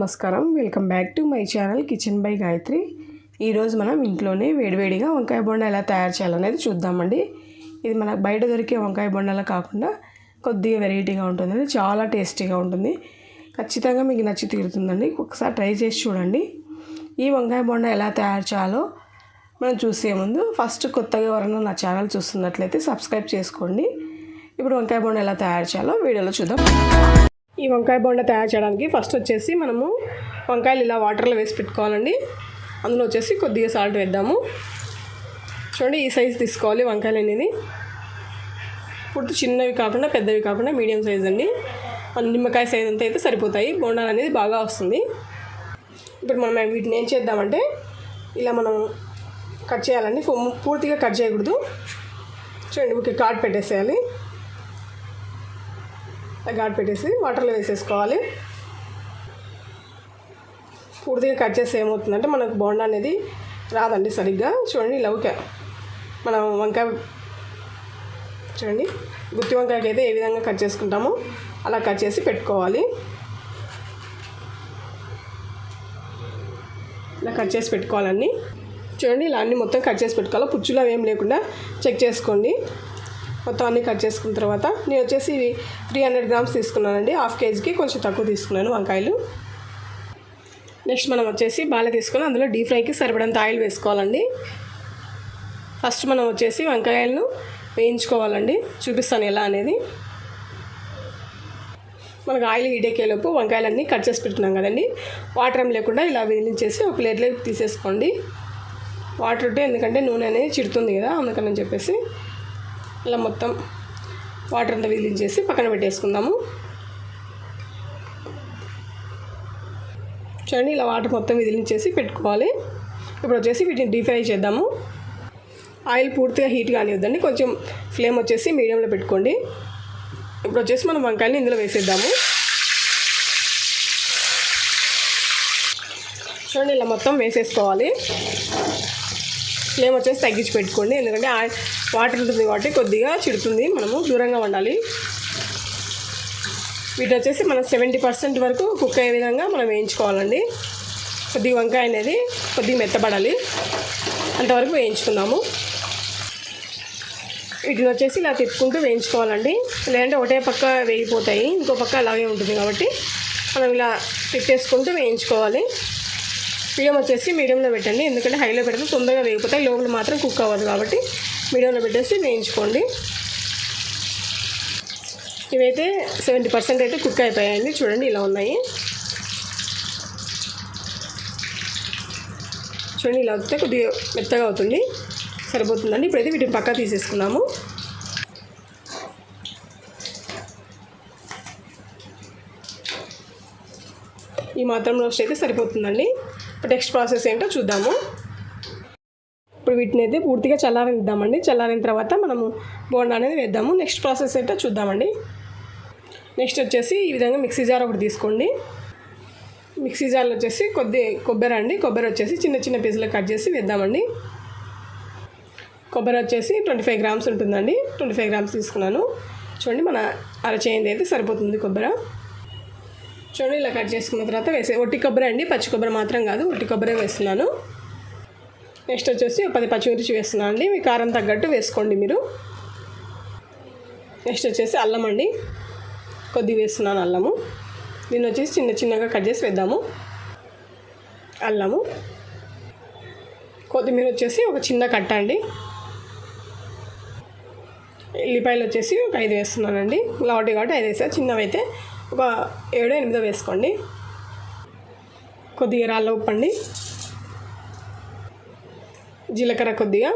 నమస్కారం. Welcome back to my channel kitchen by Gayathri. ఈరోజు మనం ఇంట్లోనే వేడివేడిగా వంకాయ బొండ ఎలా తయారు చేయాలనేది చూద్దామండి. ఇది మనకు బయట దొరికే వంకాయ బొండలా కాకుండా కొద్దిగా వెరైటీగా ఉంటుందండి. చాలా టేస్టీగా ఉంటుంది. ఖచ్చితంగా మీకు నచ్చి తీరుతుందండి. ఒకసారి ట్రై చేసి చూడండి. ఈ వంకాయ బొండ ఎలా తయారు చేయాలో మనం చూసే ముందు ఫస్ట్ కొత్తగా ఎవరైనా నా ఛానల్ చూస్తున్నట్లయితే సబ్స్క్రైబ్ చేసుకోండి. ఇప్పుడు వంకాయ బొండ ఎలా తయారు చేయాలో వీడియోలో చూద్దాం. ఈ వంకాయ బొండ తయారు చేయడానికి ఫస్ట్ వచ్చేసి మనము వంకాయలు ఇలా వాటర్లో వేసి పెట్టుకోవాలండి. అందులో వచ్చేసి కొద్దిగా సాల్ట్ వేద్దాము. చూడండి ఈ సైజ్ తీసుకోవాలి వంకాయలు అనేది ఇప్పుడు చిన్నవి కాకుండా పెద్దవి కాకుండా మీడియం సైజ్ అండి. మన నిమ్మకాయ సైజ్ అంతా అయితే సరిపోతాయి. బోండాలు అనేది బాగా వస్తుంది. ఇప్పుడు మనం వీటిని ఏం చేద్దామంటే ఇలా మనం కట్ చేయాలండి. పూర్తిగా కట్ చేయకూడదు. చూడండి ఒక కార్డ్ పెట్టేసేయాలి. ఘాట్ పెట్టేసి వాటర్లో వేసేసుకోవాలి. పూర్తిగా కట్ చేస్తే ఏమవుతుందంటే మనకు బోండా అనేది రాదండి సరిగ్గా. చూడండి ఇలా ఓకే మనం వంకాయ చూడండి. గుత్తి వంకాయకి అయితే ఏ విధంగా కట్ చేసుకుంటామో అలా కట్ చేసి పెట్టుకోవాలి. ఇలా కట్ చేసి పెట్టుకోవాలండి. చూడండి ఇలా అన్ని మొత్తం కట్ చేసి పెట్టుకోవాలి. పుచ్చులు అవి ఏం లేకుండా చెక్ చేసుకోండి. మొత్తం అన్నీ కట్ చేసుకున్న తర్వాత నేను వచ్చేసి త్రీ హండ్రెడ్ గ్రామ్స్ తీసుకున్నానండి. హాఫ్ కేజీకి కొంచెం తక్కువ తీసుకున్నాను వంకాయలు. నెక్స్ట్ మనం వచ్చేసి బాగా తీసుకొని అందులో డీప్ ఫ్రైకి సరిపడంత ఆయిల్ వేసుకోవాలండి. ఫస్ట్ మనం వచ్చేసి వంకాయలను వేయించుకోవాలండి. చూపిస్తాను ఎలా అనేది. మనకు ఆయిల్ హీటెక్కేలోపు వంకాయలన్నీ కట్ చేసి పెట్టుకున్నాం కదండి. వాటర్ ఏం లేకుండా ఇలా వేయించేసి ఒక ప్లేట్లోకి తీసేసుకోండి. వాటర్ ఉంటే ఎందుకంటే నూనె అనేది చిడుతుంది కదా అందుకని చెప్పేసి అలా మొత్తం వాటర్ అంతా విదిలించేసి పక్కన పెట్టేసుకుందాము. చూడండి ఇలా వాటర్ మొత్తం విదిలించేసి పెట్టుకోవాలి. ఇప్పుడు వచ్చేసి వీటిని డీప్ ఫ్రై చేద్దాము. ఆయిల్ పూర్తిగా హీట్ కానివ్వద్దండి కొంచెం ఫ్లేమ్ వచ్చేసి మీడియంలో పెట్టుకోండి. ఇప్పుడు వచ్చేసి మనం వంకాయని ఇందులో వేసేద్దాము. చూడండి ఇలా మొత్తం వేసేసుకోవాలి. ఫ్లేమ్ వచ్చేసి తగ్గించి పెట్టుకోండి ఎందుకంటే ఆ- వాటర్ ఉంటుంది కాబట్టి కొద్దిగా చిడుతుంది. మనము దూరంగా ఉండాలి వీటి వచ్చేసి మనం సెవెంటీ పర్సెంట్ వరకు కుక్ అయ్యే విధంగా మనం వేయించుకోవాలండి. కొద్దిగా వంకాయ అనేది కొద్దిగా మెత్తబడాలి. అంతవరకు వేయించుకుందాము. వీటిని వచ్చేసి ఇలా తిప్పుకుంటూ వేయించుకోవాలండి. లేదంటే ఒకటే పక్క వేగిపోతాయి. ఇంకో పక్క అలాగే ఉంటుంది కాబట్టి మనం ఇలా తిప్పేసుకుంటూ వేయించుకోవాలి. మీడియం వచ్చేసి మీడియంలో పెట్టండి. ఎందుకంటే హైలో పెడితే తొందరగా వేగిపోతాయి. లోపల మాత్రం కుక్ అవ్వదు కాబట్టి మీడియంలో పెట్టేసి వేయించుకోండి. ఇవైతే సెవెంటీ పర్సెంట్ అయితే కుక్ అయిపోయాయండి. చూడండి ఇలా ఉన్నాయి. చూడండి ఇలా వస్తే కొద్దిగా మెత్తగా అవుతుంది. సరిపోతుందండి. ఇప్పుడైతే వీటిని పక్క తీసేసుకున్నాము. ఈ మాత్రం రోస్ట్ అయితే సరిపోతుందండి. ఇప్పుడు నెక్స్ట్ ప్రాసెస్ ఏంటో చూద్దాము. వీటిని అయితే పూర్తిగా చల్లారనిద్దామండి చల్లారిన తర్వాత మనము బోండా అనేది వేద్దాము. నెక్స్ట్ ప్రాసెస్ అయితే చూద్దామండి. నెక్స్ట్ వచ్చేసి ఈ విధంగా మిక్సీ జార్ ఒకటి తీసుకోండి. మిక్సీ జార్లో వచ్చేసి కొద్ది కొబ్బరి అండి. కొబ్బరి వచ్చేసి చిన్న చిన్న పీసులు కట్ చేసి వేద్దామండి. కొబ్బరి వచ్చేసి ట్వంటీ ఫైవ్ గ్రామ్స్ ఉంటుందండి. ట్వంటీ ఫైవ్ గ్రామ్స్ తీసుకున్నాను. చూడండి మన అరచేయింది అయితే సరిపోతుంది కొబ్బరి. చూడండి ఇలా కట్ చేసుకున్న తర్వాత వేసే ఒట్టి కొబ్బరి అండి. పచ్చి కొబ్బరి మాత్రం కాదు. ఒట్టి కొబ్బరి వేస్తున్నాను. నెక్స్ట్ వచ్చేసి పది పచ్చిమిర్చి వేస్తున్నాను అండి. మీ కారం తగ్గట్టు వేసుకోండి మీరు. నెక్స్ట్ వచ్చేసి అల్లం అండి. కొద్దిగా వేస్తున్నాను అల్లము. దీన్ని వచ్చేసి చిన్న చిన్నగా కట్ చేసి వేద్దాము. అల్లము. కొత్తిమీర వచ్చేసి ఒక చిన్న కట్ట అండి. ఎల్లిపాయలు వచ్చేసి ఒక ఐదు వేస్తున్నానండి. లావటి కాబట్టి ఐదు వేసా. చిన్నవి అయితే ఒక ఏడో ఎనిమిదో వేసుకోండి. కొద్దిగా రాళ్ళ ఉప్పు అండి. జీలకర్ర కొద్దిగా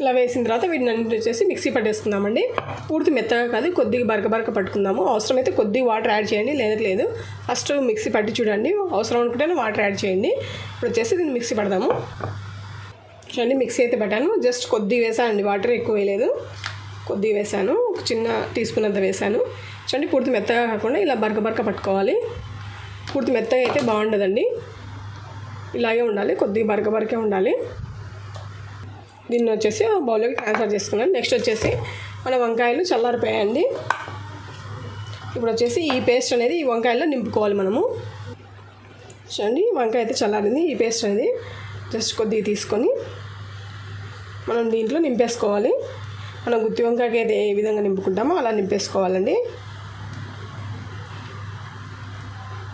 ఇలా వేసిన తర్వాత వీటిని వచ్చేసి మిక్సీ పట్టేసుకుందామండి. పూర్తి మెత్తగా కాదు కొద్దిగా బరక బరక పట్టుకుందాము. అవసరమైతే కొద్దిగా వాటర్ యాడ్ చేయండి లేదా లేదు. ఫస్ట్ మిక్సీ పట్టి చూడండి అవసరం అనుకుంటేనే వాటర్ యాడ్ చేయండి. ఇప్పుడు వచ్చేసి దీన్ని మిక్సీ పడదాము. చూడండి మిక్సీ అయితే పట్టాను. జస్ట్ కొద్దిగా వేసానండి వాటర్ ఎక్కువ వేయలేదు. కొద్దిగా వేసాను ఒక చిన్న టీ స్పూన్ అంత వేసాను. చూడండి పూర్తి మెత్తగా కాకుండా ఇలా బరక బరక పట్టుకోవాలి. పూర్తి మెత్తగా అయితే బాగుండదండి. ఇలాగే ఉండాలి కొద్దిగా బరక బరకే ఉండాలి. దీన్ని వచ్చేసి బౌల్లోకి ట్రాన్స్ఫర్ చేసుకున్నాను. నెక్స్ట్ వచ్చేసి మన వంకాయలు చల్లారిపోయాయండి. ఇప్పుడు వచ్చేసి ఈ పేస్ట్ అనేది ఈ వంకాయలో నింపుకోవాలి మనము. చూడండి వంకాయ అయితే చల్లారింది. ఈ పేస్ట్ అనేది జస్ట్ కొద్దిగా తీసుకొని మనం దీంట్లో నింపేసుకోవాలి. మనం గుత్తి వంకాయకి అయితే ఏ విధంగా నింపుకుంటామో అలా నింపేసుకోవాలండి.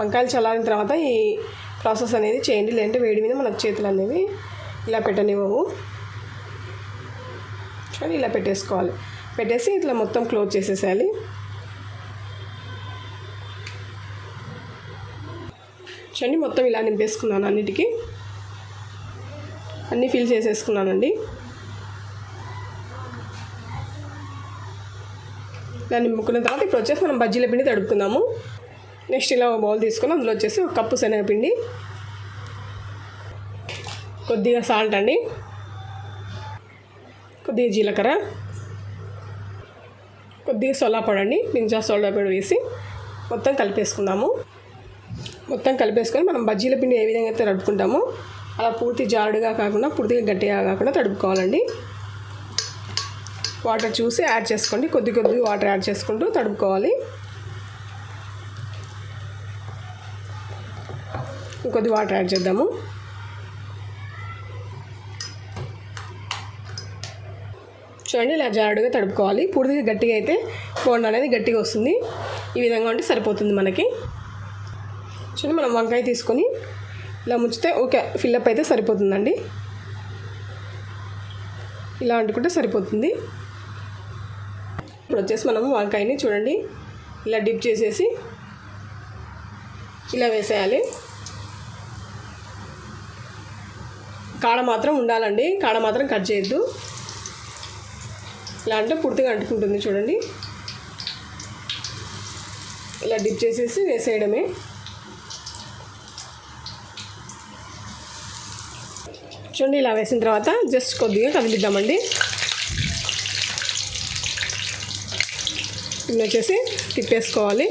వంకాయలు చల్లారిన తర్వాత ఈ ప్రాసెస్ అనేది చేయండి. లేదంటే వేడి మీద మనకు చేతులు అనేవి ఇలా పెట్టనివ్వవు. చూడండి ఇలా పెట్టేసుకోవాలి. పెట్టేసి ఇట్లా మొత్తం క్లోజ్ చేసేసేయాలి. చూడండి మొత్తం ఇలా నింపేసుకున్నాను అన్నిటికీ. అన్నీ ఫిల్ చేసేసుకున్నానండి. ఇలా నింపుకున్న తర్వాత ఇప్పుడు వచ్చేసి మనం బజ్జీల పిండి తడుపుకుందాము. నెక్స్ట్ ఇలా బౌల్ తీసుకొని అందులో వచ్చేసి ఒక కప్పు శనగపిండి కొద్దిగా సాల్ట్ అండి కొద్దిగా జీలకర్ర కొద్దిగా సోలా అండి నింజా సోలా పొడి వేసి మొత్తం కలిపేసుకుందాము. మొత్తం కలిపేసుకొని మనం బజ్జీల పిండి ఏ విధంగా అయితే తడుపుకుంటామో అలా పూర్తి జారుడుగా కాకుండా పూర్తిగా గట్టిగా కాకుండా తడుపుకోవాలండి. వాటర్ చూసి యాడ్ చేసుకోండి కొద్ది కొద్ది వాటర్ యాడ్ చేసుకుంటూ తడుపుకోవాలి. కొద్ది వాటర్ యాడ్ చేద్దాము. చూడండి ఇలా జారుడుగా తడుపుకోవాలి. పూర్తిగా గట్టిగా అయితే బోండా అనేది గట్టిగా వస్తుంది. ఈ విధంగా ఉంటే సరిపోతుంది మనకి. చూడండి మనం వంకాయ తీసుకొని ఇలా ముంచితే ఓకే ఫిల్లప్ అయితే సరిపోతుందండి. ఇలా అంటుకుంటే సరిపోతుంది. ఇప్పుడు వచ్చేసి మనం వంకాయని చూడండి ఇలా డిప్ చేసేసి ఇలా వేసేయాలి. కాడ మాత్రం ఉండాలండి. కాడ మాత్రం కట్ చేయొద్దు. ఇలా అంటే పూర్తిగా అంటుకుంటుంది చూడండి. ఇలా డిప్ చేసేసి వేసేయడమే. చూడండి ఇలా వేసిన తర్వాత జస్ట్ కొద్దిగా కదిలిద్దామండి. ఇది వచ్చేసి తిప్పేసుకోవాలి.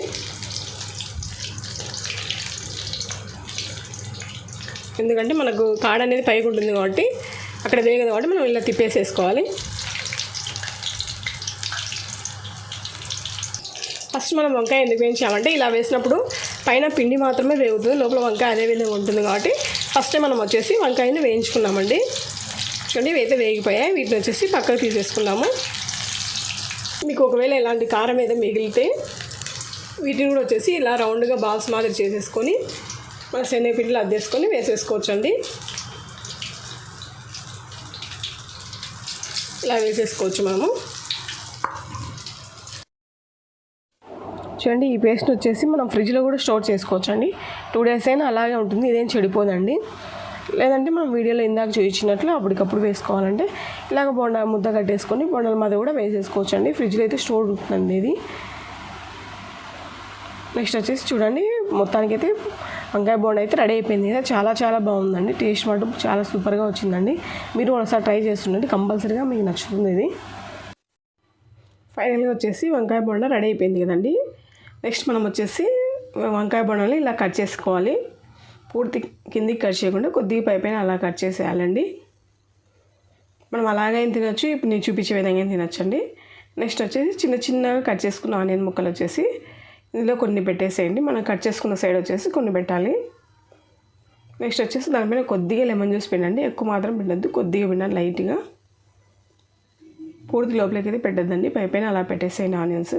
ఎందుకంటే మనకు కాడ అనేది పైకి ఉంటుంది కాబట్టి అక్కడ వేగదు కాబట్టి మనం ఇలా తిప్పేసేసుకోవాలి. ఫస్ట్ మనం వంకాయ ఎందుకు వేయించామంటే ఇలా వేసినప్పుడు పైన పిండి మాత్రమే వేగుతుంది లోపల వంకాయ అదే విధంగా ఉంటుంది కాబట్టి ఫస్ట్ మనం వచ్చేసి వంకాయని వేయించుకున్నామండి. చూడండి ఇవైతే వేగిపోయాయి. వీటిని వచ్చేసి పక్కకు తీసేసుకున్నాము మీకు ఒకవేళ ఇలాంటి కారం ఏదో మిగిలితే వీటిని కూడా వచ్చేసి ఇలా రౌండ్గా బాల్స్ మాదిరి చేసేసుకొని మన శనగపిండిలో అద్దేసుకొని వేసేసుకోవచ్చండి. ఇలా వేసేసుకోవచ్చు మనము. చూడండి ఈ పేస్ట్ వచ్చేసి మనం ఫ్రిడ్జ్లో కూడా స్టోర్ చేసుకోవచ్చు అండి టూ డేస్ అయినా అలాగే ఉంటుంది ఇదేం చెడిపోదండి. లేదంటే మనం వీడియోలో ఇందాక చూపించినట్లు అప్పటికప్పుడు వేసుకోవాలంటే ఇలాగ బొండ ముద్ద కట్టేసుకొని బొండల మీద కూడా వేసేసుకోవచ్చు అండి ఫ్రిడ్జ్లో అయితే స్టోర్ ఉంటుందండి ఇది. నెక్స్ట్ వచ్చేసి చూడండి మొత్తానికి అయితే వంకాయ బోండా అయితే రెడీ అయిపోయింది. కదా చాలా చాలా బాగుందండి. టేస్ట్ మటు చాలా సూపర్గా వచ్చిందండి. మీరు ఒకసారి ట్రై చేస్తుండండి. కంపల్సరీగా మీకు నచ్చుతుంది ఇది. ఫైనల్గా వచ్చేసి వంకాయ బోండా రెడీ అయిపోయింది కదండి. నెక్స్ట్ మనం వచ్చేసి వంకాయ బొండాలు ఇలా కట్ చేసుకోవాలి. పూర్తి కిందికి కట్ చేయకుండా కొద్దిగా పైపైన అలా కట్ చేసేయాలండి. మనం అలాగైనా తినొచ్చు? ఇప్పుడు నేను చూపించే విధంగా తినొచ్చండి. నెక్స్ట్ వచ్చేసి చిన్న చిన్నగా కట్ చేసుకున్న ఆనియన్ ముక్కలు వచ్చేసి ఇందులో కొన్ని పెట్టేసేయండి. మనం కట్ చేసుకున్న సైడ్ వచ్చేసి కొన్ని పెట్టాలి. నెక్స్ట్ వచ్చేసి దానిపైన కొద్దిగా లెమన్ జ్యూస్ పిండండి. ఎక్కువ మాత్రం పిండద్దు. కొద్దిగా పిండాలి లైట్గా. పూర్తి లోపలికి అయితే పెట్టద్దండి. పై పైన అలా పెట్టేసేయండి ఆనియన్స్.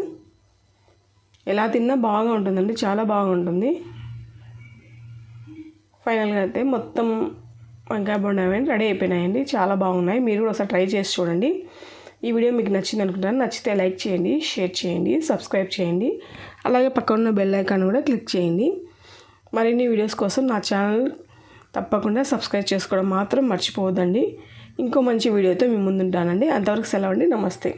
ఎలా తిన్నా బాగా ఉంటుందండి. చాలా బాగుంటుంది. ఫైనల్గా అయితే మొత్తం వంకాయ బొండాయి రెడీ అయిపోయినాయండి. చాలా బాగున్నాయి. మీరు కూడా ఒకసారి ట్రై చేసి చూడండి. ఈ వీడియో మీకు నచ్చింది అనుకుంటాను నచ్చితే లైక్ చేయండి షేర్ చేయండి సబ్స్క్రైబ్ చేయండి. అలాగే పక్కన ఉన్న బెల్ ఐకాన్ కూడా క్లిక్ చేయండి. మరిన్ని వీడియోస్ కోసం నా ఛానల్ తప్పకుండా సబ్స్క్రైబ్ చేసుకోవడం మాత్రం మర్చిపోవద్దండి. ఇంకో మంచి వీడియోతో మీ ముందుంటానండి. అంతవరకు సెలవండి నమస్తే.